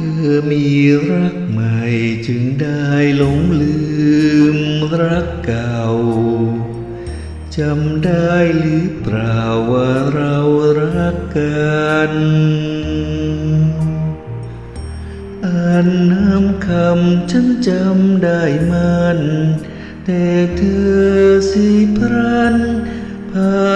ธอมีรักใหม่จึงได้หลงลืมรักเก่าจำได้หรือเปล่าว่าเรารักกัน อ่านน้ำคำฉันจำได้มัน แต่เธอสิพรันผา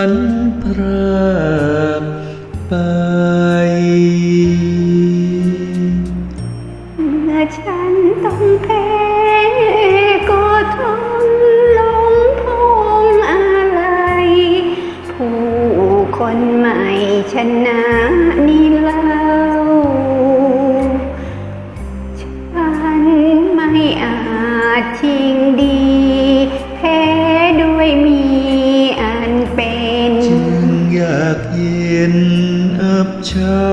คนใหม่ชนะนี่เล่า ฉันไม่อาจชิงดีแพ้ด้วยมีอันเป็นจึงอยากเย็นอับเฉา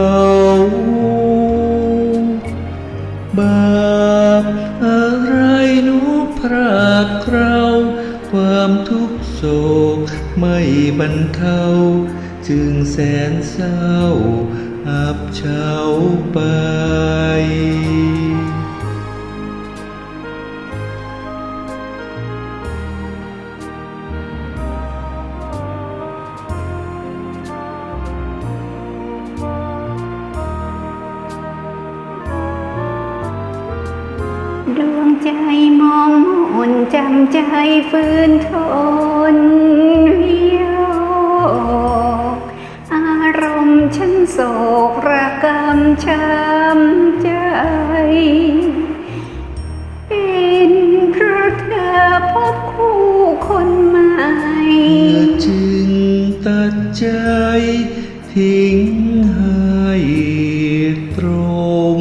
บาปอะไรนูพรากเรา ความทุกโศกไม่บรรเทา จึงแสนเศร้าอับเฉาไป ดวงใจมองมนจำใจฝืนทน ทิ้งให้ตรง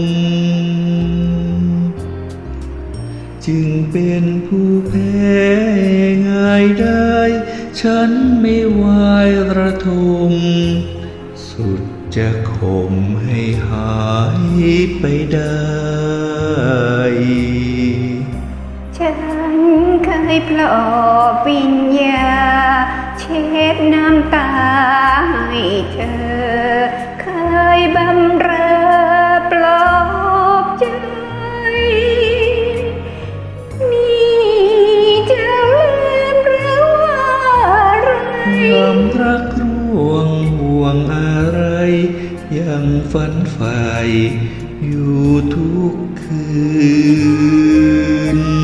จึงเป็นผู้แพ้ง่ายได้ ฉันไม่วายระทม สุดจะข่มให้หายไปได้ ฉันเคยปลอบวิญญาเช็ดน้ำตา เธอเคยบำเรอปลอบใจ นี่จะลืมหรือว่าอะไรความรักร่วงห่วงอะไร ยังฝันใฝ่อยู่ทุกคืน